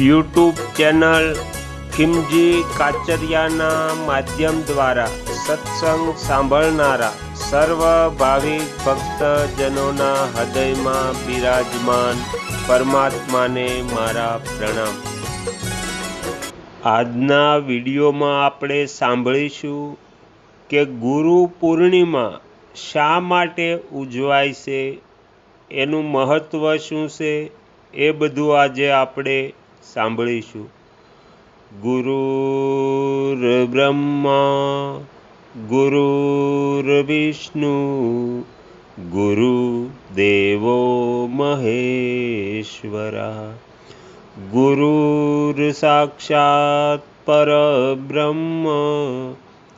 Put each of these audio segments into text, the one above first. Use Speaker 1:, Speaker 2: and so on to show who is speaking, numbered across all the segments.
Speaker 1: YouTube channel Khimji કાચરિયાના માધ્યમ દ્વારા સત્સંગ સાંભળનારા સર્વ ભાવિક ભક્તજનોના હૃદયમાં બિરાજમાન પરમાત્માને મારા પ્રણામ. આજના વિડીયોમાં આપણે સાંભળીશું કે ગુરુ પૂર્ણિમા શા માટે ઉજવાય છે, એનું મહત્ત્વ શું છે, એ બધું આજે આપણે સાંભળીશું. ગુરુર બ્રહ્મા, ગુરુર વિષ્ણુ ગુરુ દેવો મહેશ્વરા. ગુરુર સાક્ષાત પરબ્રહ્મ,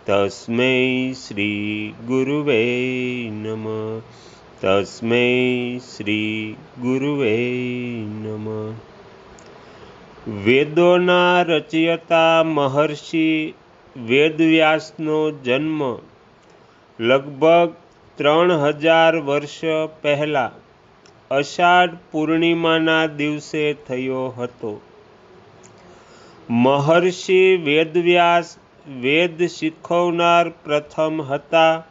Speaker 1: તસ્મૈ શ્રી ગુરુવે નમ. તસ્મૈ શ્રી ગુરુવે નમઃ. વેદોના રચયતા મહર્ષિ વેદવ્યાસનો જન્મ લગભગ ત્રણ હજાર વર્ષ પહેલાં અષાઢ પૂર્ણિમાના દિવસે થયો હતો. મહર્ષિ વેદવ્યાસ વેદ શીખવનાર પ્રથમ હતા,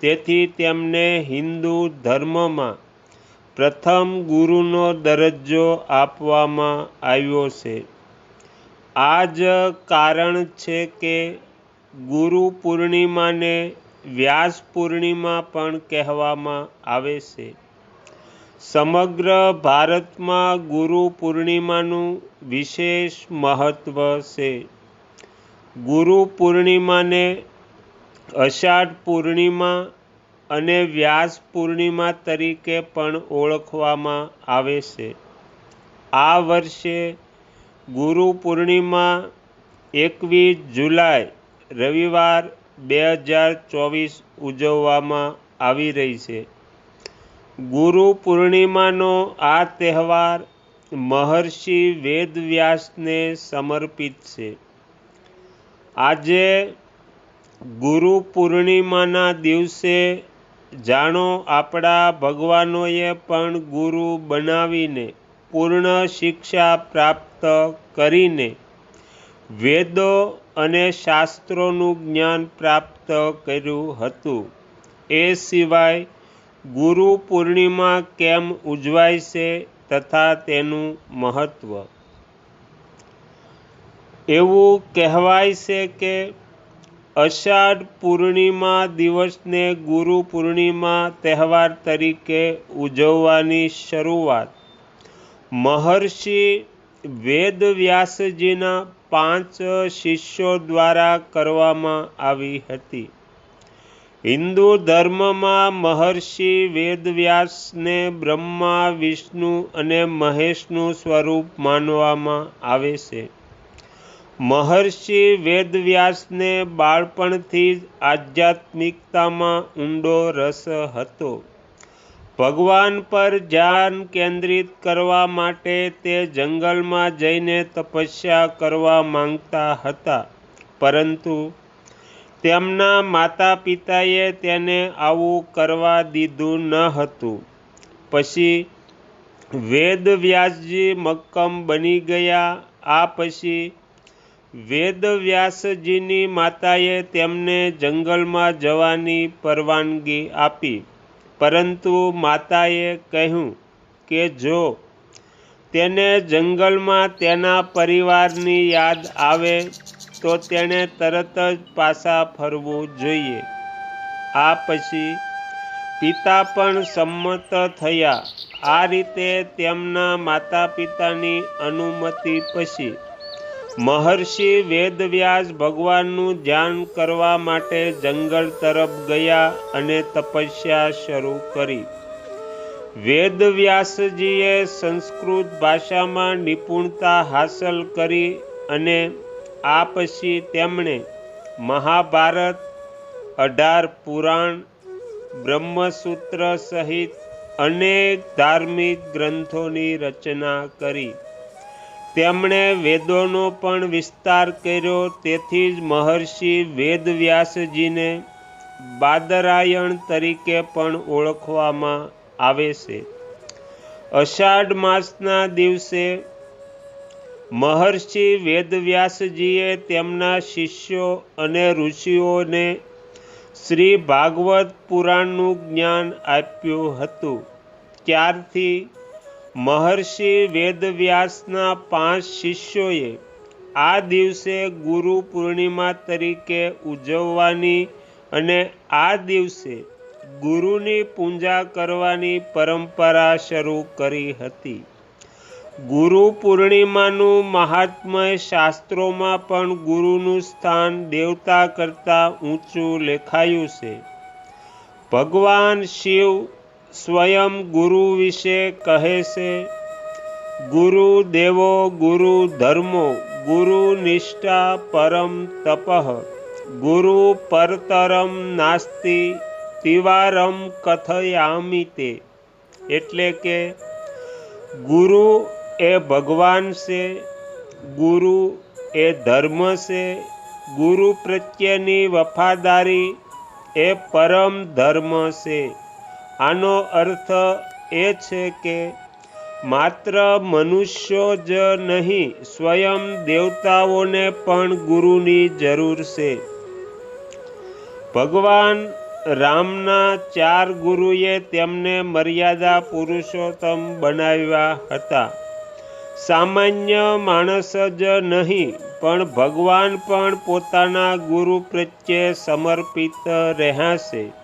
Speaker 1: તેથી તેમને હિન્દુ ધર્મમાં પ્રથમ ગુરુનો દરજ્જો આપવામાં આવ્યો છે. આ જ કારણ છે કે ગુરુ પૂર્ણિમાને વ્યાસ પૂર્ણિમા પણ કહેવામાં આવે છે. સમગ્ર ભારતમાં ગુરુ પૂર્ણિમાનું વિશેષ મહત્ત્વ છે. ગુરુ પૂર્ણિમાને અષાઢ પૂર્ણિમા અને વ્યાસ પૂર્ણિમા તરીકે પણ ઓળખવામાં આવે છે. આ વર્ષે ગુરુ પૂર્ણિમા એકવીસ જુલાઈ, રવિવાર બે હજાર ચોવીસ ઉજવવામાં આવી રહી છે. ગુરુ પૂર્ણિમાનો આ તહેવાર મહર્ષિ વેદવ્યાસને સમર્પિત છે. આજે ગુરુ પૂર્ણિમાના દિવસે જાણો આપણા ભગવાનોએ પણ ગુરુ બનાવીને પૂર્ણ શિક્ષા પ્રાપ્ત કરીને વેદો અને શાસ્ત્રોનું જ્ઞાન પ્રાપ્ત કર્યું હતું. એ સિવાય ગુરુ પૂર્ણિમા કેમ ઉજવાય છે તથા તેનું મહત્ત્વ એવું કહેવાય છે કે અષાઢ પૂર્ણિમા દિવસને ગુરુ પૂર્ણિમા તહેવાર તરીકે ઉજવવાની શરૂઆત. મહર્ષિ વેદવ્યાસજીના પાંચ શિષ્યો દ્વારા કરવામાં આવી હતી. હિન્દુ ધર્મમાં મહર્ષિ વેદવ્યાસને બ્રહ્મા, વિષ્ણુ અને મહેશનું સ્વરૂપ માનવામાં આવે છે. મહર્ષિ વેદવ્યાસને બાળપણથી જ આધ્યાત્મિકતામાં ઊંડો રસ હતો. ભગવાન પર ધ્યાન કેન્દ્રિત કરવા માટે તે જંગલમાં જઈને તપસ્યા કરવા માંગતા હતા. પરંતુ તેમના માતા પિતાએ તેને આવું કરવા દીધું ન હતું. પછી વેદવ્યાસજી મક્કમ બની ગયા. આ પછી વેદવ્યાસજીની માતાએ તેમને જંગલમાં જવાની પરવાનગી આપી. પરંતુ માતાએ કહ્યું કે, જો તેને જંગલમાં તેના પરિવારની યાદ આવે, તો તેણે તરત જ પાછા ફરવું જોઈએ આ પછી પિતા પણ સંમત થયા. આ રીતે તેમના માતા પિતાની અનુમતિ પછી મહર્ષિ વેદવ્યાસ ભગવાનનું ધ્યાન કરવા માટે જંગલ તરફ ગયા અને તપસ્યા શરૂ કરી. વેદવ્યાસજીએ સંસ્કૃત ભાષામાં નિપુણતા હાંસલ કરી અને આ પછી તેમણે મહાભારત, અઢાર પુરાણ, બ્રહ્મસૂત્ર સહિત અનેક ધાર્મિક ગ્રંથોની રચના કરી. તેમણે વેદોનો પણ વિસ્તાર કર્યો. તેથી જ મહર્ષિ વેદવ્યાસજીને બાદરાયણ તરીકે પણ ઓળખવામાં આવે છે. અષાઢ માસના દિવસે મહર્ષિ વેદવ્યાસજીએ તેમના શિષ્યો અને ઋષિઓને શ્રી ભાગવત પુરાણનું જ્ઞાન આપ્યું હતું. ત્યારથી મહર્ષિ વેદવ્યાસના પાંચ શિષ્યોએ આ દિવસે ગુરુ પૂર્ણિમા તરીકે ઉજવવાની અને આ દિવસે ગુરુની પૂજા કરવાની પરંપરા શરૂ કરી હતી. ગુરુ પૂર્ણિમાનું મહાત્મય શાસ્ત્રોમાં પણ ગુરુનું સ્થાન દેવતા કરતાં ઊંચું લેખાયું છે. ભગવાન શિવ સ્વયં ગુરુ વિશે કહે છે, ગુરુ દેવો, ગુરુ ધર્મો, ગુરુ નિષ્ઠા પરમ તપઃ, ગુરુ પરતરમ નાસ્તિ, તિવારમ કથયામી તે. એટલે કે, ગુરુ એ ભગવાન છે, ગુરુ એ ધર્મ છે, ગુરુ પ્રત્યેની વફાદારી એ પરમ ધર્મ છે. આનો અર્થ એ છે કે માત્ર મનુષ્યો જ નહીં, સ્વયં દેવતાઓને પણ ગુરુની જરૂર છે. ભગવાન રામના ચાર ગુરુએ તેમને મર્યાદા પુરુષોત્તમ બનાવ્યા હતા. સામાન્ય માણસ જ નહીં, પણ ભગવાન પણ પોતાના ગુરુ પ્રત્યે સમર્પિત રહ્યા છે.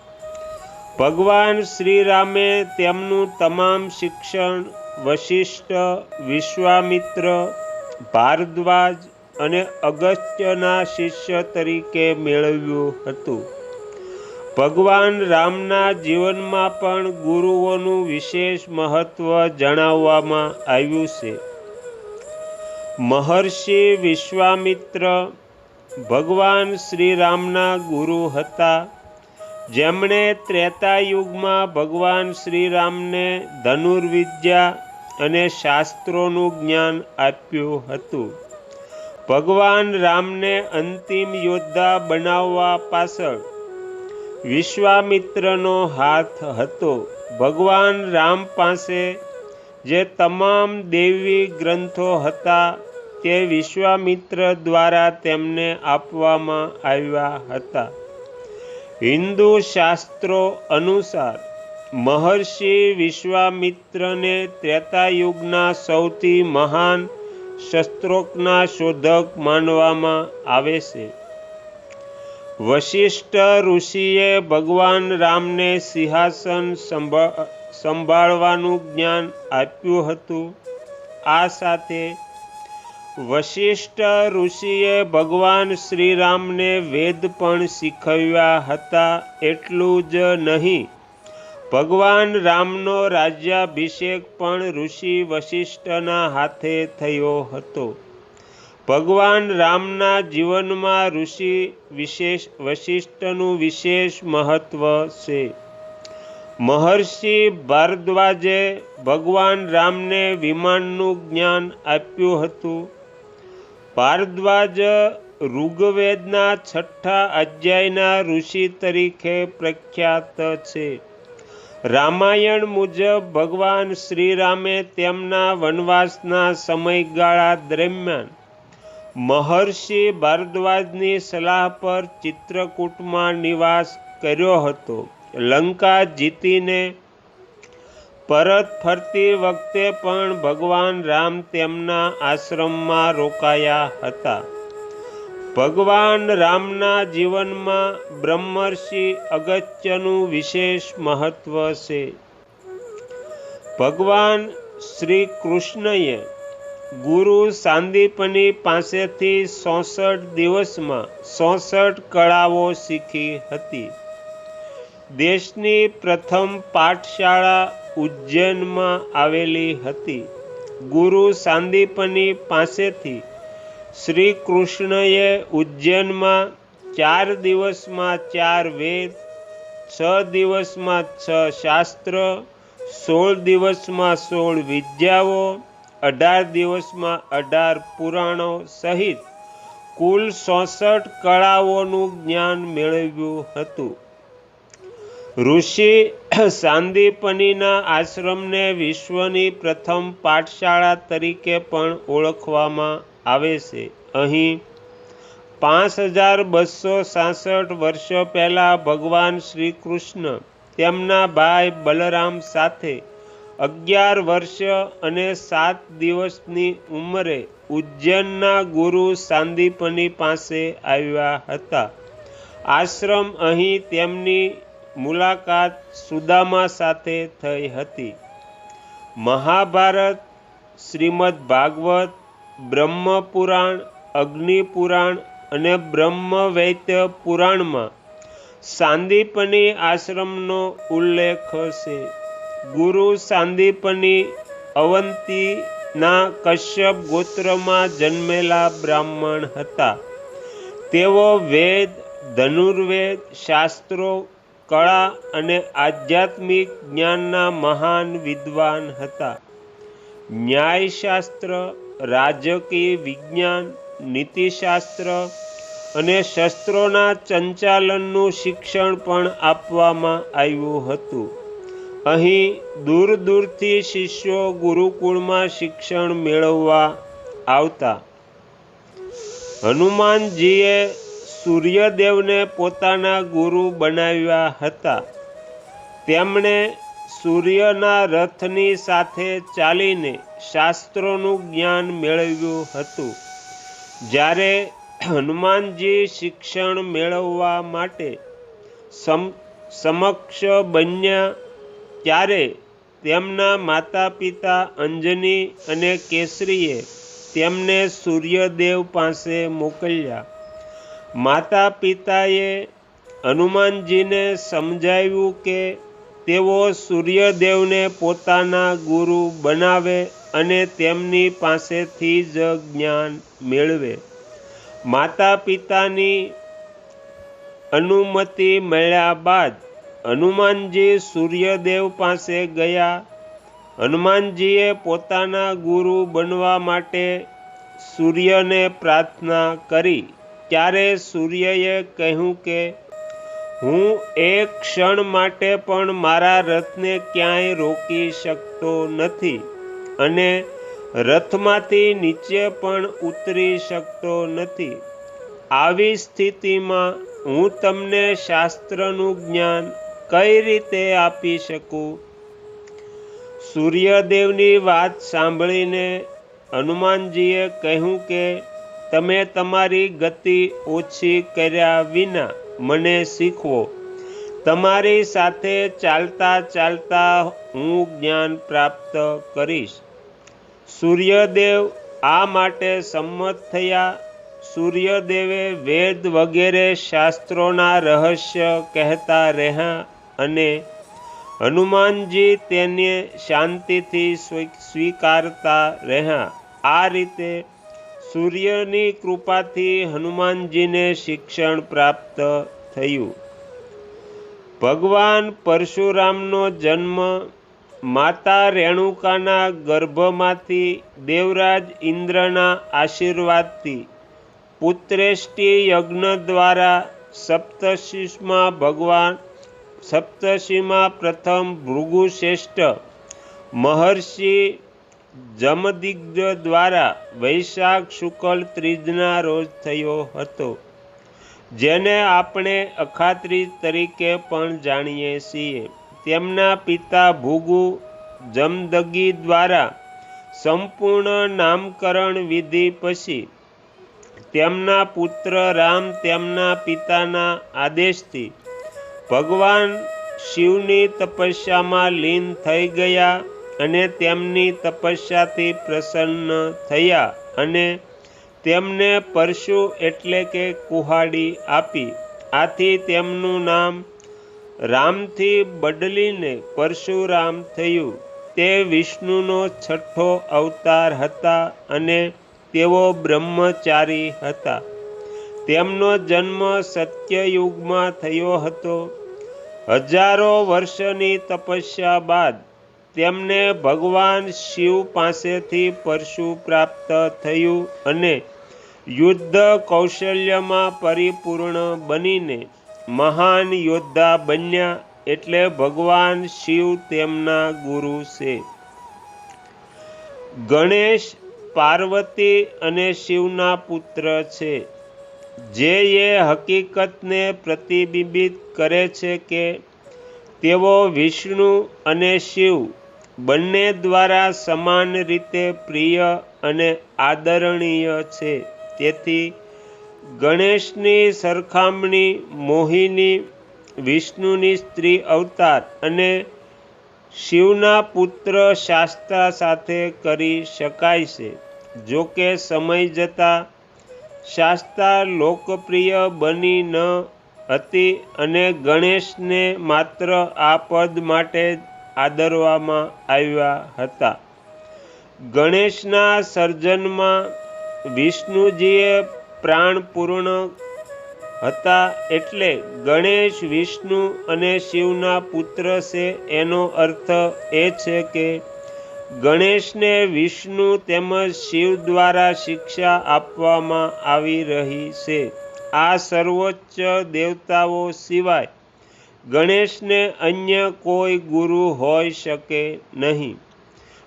Speaker 1: ભગવાન શ્રીરામે તેમનું તમામ શિક્ષણ, વશિષ્ઠ, વિશ્વામિત્ર, ભારદ્વાજ અને અગસ્ત્યના શિષ્ય તરીકે મેળવ્યું હતું. ભગવાન રામના જીવનમાં પણ ગુરુઓનું વિશેષ મહત્વ જણાવવામાં આવ્યું છે. મહર્ષિ વિશ્વામિત્ર ભગવાન શ્રીરામના ગુરુ હતા. જેમણે ત્રેતા યુગમાં ભગવાન શ્રીરામને ધનુર્વિદ્યા અને શાસ્ત્રોનું જ્ઞાન આપ્યું હતું. ભગવાન રામને અંતિમ યોદ્ધા બનાવવા પાછળ વિશ્વામિત્રનો હાથ હતો. ભગવાન રામ પાસે જે તમામ દેવી ગ્રંથો હતા તે વિશ્વામિત્ર દ્વારા તેમને આપવામાં આવ્યા હતા. હિન્દુ શાસ્ત્રો અનુસાર મહર્ષિ વિશ્વામિત્રને ત્રેતાયુગના સૌથી મહાન શસ્ત્રોકના શોધક માનવામાં આવે છે. વશિષ્ઠ ઋષિએ ભગવાન રામને સિંહાસન સંભાળવાનું જ્ઞાન આપ્યું હતું. આ સાથે વશિષ્ઠ ઋષિએ ભગવાન શ્રીરામને વેદ પણ શીખવ્યા હતા, એટલું જ નહીં. ભગવાન રામનો રાજ્યાભિષેક પણ ઋષિ વશિષ્ઠના હાથે થયો હતો. ભગવાન રામના જીવનમાં ઋષિ વિશેષ, વશિષ્ઠનું વિશેષ મહત્વ છે. મહર્ષિ ભારદ્વાજે ભગવાન રામને વિમાનનું જ્ઞાન આપ્યું હતું. ભારદ્વાજ ઋગ્વેદના છઠ્ઠા અધ્યાયના ઋષિ તરીકે પ્રખ્યાત છે. રામાયણ મુજબ ભગવાન શ્રીરામે તેમના વનવાસના સમયગાળા દરમિયાન મહર્ષિ ભારદ્વાજની સલાહ પર ચિત્રકૂટમાં નિવાસ કર્યો હતો. લંકા જીતીને પરત ફરતી વખતે પણ ભગવાન રામ તેમના આશ્રમમાં રોકાયા હતા. ભગવાન રામના જીવનમાં બ્રહ્મર્ષિ અગત્યનું વિશેષ મહત્વ છે. ભગવાન શ્રી કૃષ્ણએ ગુરુ સાંદીપની પાસેથી ચોસઠ દિવસમાં ચોસઠ કળાઓ શીખી હતી. દેશની પ્રથમ પાઠશાળા ઉજ્જૈનમાં આવેલી હતી. ગુરુ સાંદીપની પાસેથી શ્રી કૃષ્ણએ ઉજ્જૈનમાં ચાર દિવસમાં ચાર વેદ, છ દિવસમાં છ શાસ્ત્ર, સોળ દિવસમાં સોળ વિદ્યાઓ, અઢાર દિવસમાં અઢાર પુરાણો સહિત કુલ ચોસઠ કળાઓનું જ્ઞાન મેળવ્યું હતું. ઋષિ સાંદીપનીના આશ્રમને વિશ્વની પ્રથમ પાઠશાળા તરીકે પણ ઓળખવામાં આવે છે. અહીં પાંચ હજાર બસો સાસઠ વર્ષ પહેલાં ભગવાન શ્રી કૃષ્ણ તેમના ભાઈ બલરામ સાથે અગિયાર વર્ષ અને સાત દિવસની ઉંમરે ઉજ્જૈનના ગુરુ સાંદીપની પાસે આવ્યા હતા. આશ્રમ અહીં તેમની મુલાકાત સુદામા સાથે થઈ હતી. મહાભારત, શ્રીમદ ભાગવત, બ્રહ્મપુરાણ, અગ્નિપુરાણ અને બ્રહ્મવૈત્ય પુરાણમાં સાંદીપની આશ્રમનો ઉલ્લેખ છે. ગુરુ સાંદીપની અવંતીના કશ્યપ ગોત્રમાં જન્મેલા બ્રાહ્મણ હતા. તેઓ વેદ, ધનુર્વેદ, શાસ્ત્રો કળા અને આધ્યાત્મિક જ્ઞાનના મહાન વિદ્વાન હતા. ન્યાયશાસ્ત્ર, રાજકીય વિજ્ઞાન, નીતિશાસ્ત્ર અને શસ્ત્રોના સંચાલનનું શિક્ષણ પણ આપવામાં આવ્યું હતું. અહીં દૂર દૂરથી શિષ્યો ગુરુકુળમાં શિક્ષણ મેળવવા આવતા. હનુમાનજીએ સૂર્યદેવને પોતાના ગુરુ બનાવ્યા હતા. તેમણે સૂર્યના રથની સાથે ચાલીને શાસ્ત્રોનું જ્ઞાન મેળવ્યું હતું. જ્યારે હનુમાનજી શિક્ષણ મેળવવા માટે સમક્ષ બન્યા, ત્યારે તેમના માતા પિતા અંજની અને કેસરીએ તેમને સૂર્યદેવ પાસે મોકલ્યા. માતા પિતાએ હનુમાનજીને સમજાવ્યું કે તેઓ સૂર્યદેવને પોતાના ગુરુ બનાવે અને તેમની પાસેથી જ જ્ઞાન મેળવે. માતા પિતાની અનુમતિ મળ્યા બાદ હનુમાનજી સૂર્યદેવ પાસે ગયા. હનુમાનજીએ પોતાના ગુરુ બનવા માટે સૂર્યને પ્રાર્થના કરી. ત્યારે સૂર્યએ કહ્યું કે, હું એક ક્ષણ માટે પણ મારા રથને ક્યાંય રોકી શકતો નથી અને રથમાંથી નીચે પણ ઉતરી શકતો નથી. આવી સ્થિતિમાં હું તમને શાસ્ત્રનું જ્ઞાન કઈ રીતે આપી શકું? સૂર્યદેવની વાત સાંભળીને હનુમાનજીએ કહ્યું કે તમે તમારી ગતિ ઓછી કર્યા વિના મને શીખવો. તમારી સાથે ચાલતા ચાલતા હું જ્ઞાન પ્રાપ્ત કરીશ. સૂર્યદેવ આ માટે સંમત થયા. સૂર્યદેવે વેદ વગેરે શાસ્ત્રોના રહસ્ય કહેતા રહ્યા અને હનુમાનજી તેને શાંતિથી સ્વીકારતા રહ્યા. આ રીતે સૂર્યની કૃપાથી હનુમાનજીને શિક્ષણ પ્રાપ્ત થયું. ભગવાન પરશુરામનો જન્મ માતા રેણુકાના ગર્ભમાંથી દેવરાજ ઇન્દ્રના આશીર્વાદથી પુત્રેષ્ટિ યજ્ઞ દ્વારા સપ્તશીમાં ભગવાન સપ્તશીમાં પ્રથમ ભૃગુશ્રેષ્ઠ મહર્ષિ જમદિગ્ધ દ્વારા વૈશાખ શુક્લ ત્રીજના રોજ થયો હતો. જેને આપણે અખાત્રીજ તરીકે પણ જાણીએ છીએ. તેમના પિતા ભૂગુ જમદગી દ્વારા સંપૂર્ણ નામકરણ વિધિ પછી તેમના પુત્ર રામ તેમના પિતાના આદેશથી ભગવાન શિવની તપસ્યામાં લીન થઈ ગયા. અને તેમની તપસ્યાથી પ્રસન્ન થયા અને તેમને પરશુ એટલે કે કુહાડી આપી. આથી તેમનું નામ રામથી બદલીને પરશુરામ થયું. તે વિષ્ણુનો છઠ્ઠો અવતાર હતા અને તેઓ બ્રહ્મચારી હતા. તેમનો જન્મ સત્યયુગમાં થયો હતો. હજારો વર્ષની તપસ્યા બાદ તેમને ભગવાન શિવ પાસેથી પરશુ પ્રાપ્ત થયું અને યુદ્ધ કૌશલ્યમાં પરિપૂર્ણ બનીને મહાન યોદ્ધા બન્યા એટલે ભગવાન શિવ તેમના ગુરુ છે. ગણેશ પાર્વતી અને શિવના પુત્ર છે. જે એ હકીકતને પ્રતિબિંબિત કરે છે કે તેઓ વિષ્ણુ અને શિવ બંને દ્વારા સમાન રીતે પ્રિય અને આદરણીય છે. તેથી ગણેશની સરખામણી, મોહિની, વિષ્ણુની સ્ત્રી અવતાર અને શિવના પુત્ર શાસ્ત્રા સાથે કરી શકાય છે. જો કે સમય જતાં શાસ્ત્રા લોકપ્રિય બની ન હતી અને ગણેશને માત્ર આ પદ માટે આદરવામાં આવ્યા હતા. ગણેશના સર્જનમાં વિષ્ણુજીએ પ્રાણપૂર્ણ હતા એટલે ગણેશ, વિષ્ણુ અને શિવના પુત્ર છે એનો અર્થ એ છે કે ગણેશને વિષ્ણુ તેમજ શિવ દ્વારા શિક્ષા આપવામાં આવી રહી છે. આ સર્વોચ્ચ દેવતાઓ સિવાય ગણેશને અન્ય કોઈ ગુરુ હોઈ શકે નહીં.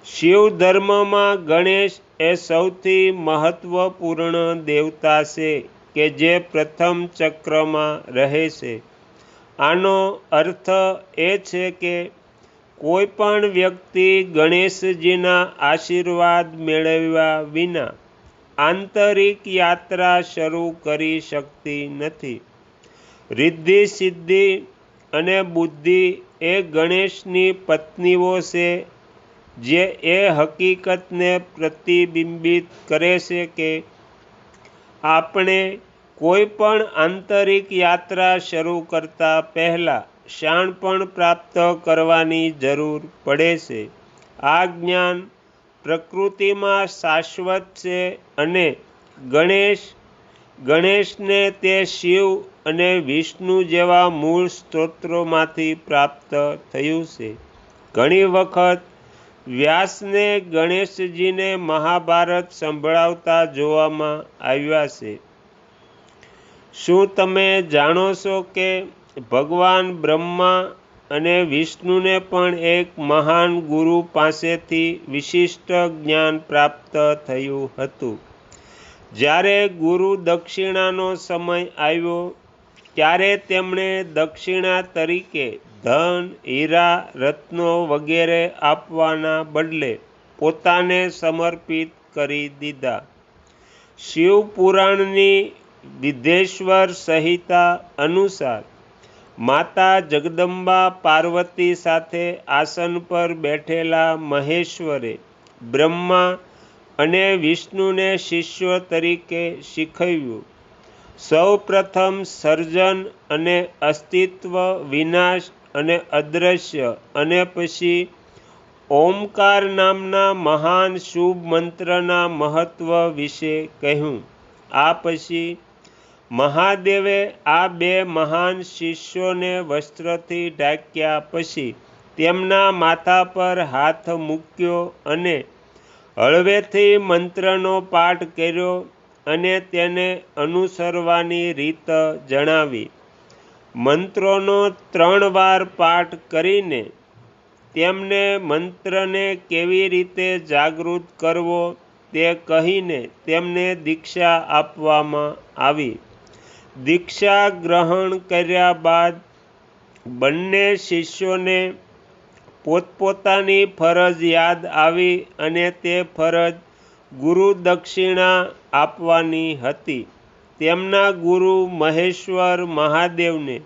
Speaker 1: શિવ ધર્મમાં ગણેશ એ સૌથી મહત્વપૂર્ણ દેવતા છે કે જે પ્રથમ ચક્રમાં રહે છે. આનો અર્થ એ છે કે કોઈ પણ વ્યક્તિ ગણેશજીના આશીર્વાદ મેળવ્યા વિના આંતરિક યાત્રા શરૂ કરી શકતી નથી. રિદ્ધિ સિદ્ધિ અને બુદ્ધિ એ ગણેશની પત્નીઓ છે, જે એ હકીકતને પ્રતિબિંબિત કરે છે કે આપણે કોઈ પણ આંતરિક યાત્રા શરૂ કરતા પહેલાં શાણપણ પ્રાપ્ત કરવાની જરૂર પડે છે. આ જ્ઞાન પ્રકૃતિમાં શાશ્વત છે અને ગણેશ ગણેશને તે શિવ અને વિષ્ણુ જેવા મૂળ સ્ત્રોત્રોમાંથી પ્રાપ્ત થયું છે. ઘણી વખત વ્યાસને ગણેશજીને મહાભારત સંભળાવતા જોવામાં આવ્યા છે. શું તમે જાણો છો કે ભગવાન બ્રહ્મા અને વિષ્ણુને પણ એક મહાન ગુરુ પાસેથી વિશિષ્ટ જ્ઞાન પ્રાપ્ત થયું હતું? જ્યારે ગુરુ દક્ષિણાનો સમય આવ્યો, ત્યારે તેમણે દક્ષિણા તરીકે ધન, હીરા, રત્નો વગેરે આપવાના બદલે પોતાને સમર્પિત કરી દીધા. શિવપુરાણની વિધેશ્વર સંહિતા અનુસાર માતા જગદંબા પાર્વતી સાથે આસન પર બેઠેલા મહેશ્વરે બ્રહ્મા અને વિષ્ણુને શિષ્યો તરીકે શીખવ્યું. સૌ પ્રથમ સર્જન અને અસ્તિત્વ વિનાશ અને અદ્રશ્ય અને પછી ઓમકાર નામના મહાન શુભ મંત્રના મહત્વ વિશે કહ્યું. આ પછી મહાદેવે આ બે મહાન શિષ્યોને વસ્ત્રથી ઢાંક્યા પછી તેમના માથા પર હાથ મૂક્યો અને હળવેથી મંત્રનો પાઠ કર્યો અને તેને અનુસરવાની રીત જણાવી. મંત્રોનો ત્રણ વાર પાઠ કરીને તેમને મંત્રને કેવી રીતે જાગૃત કરવો તે કહીને તેમને દીક્ષા આપવામાં આવી. દીક્ષા ગ્રહણ કર્યા બાદ બંને શિષ્યોને પોતપોતાની ફરજ યાદ આવી અને તે ફરજ ગુરુ દક્ષિણા આપવાની હતી. તેમના ગુરુ મહેશ્વર મહાદેવને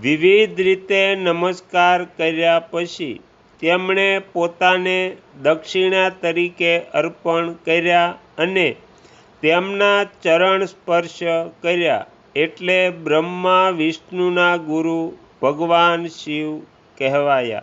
Speaker 1: વિવિધ રીતે નમસ્કાર કર્યા પછી તેમણે પોતાને દક્ષિણા તરીકે અર્પણ કર્યા અને તેમના ચરણ સ્પર્શ કર્યા એટલે બ્રહ્મા, વિષ્ણુના ગુરુ ભગવાન શિવ કહેવાયા.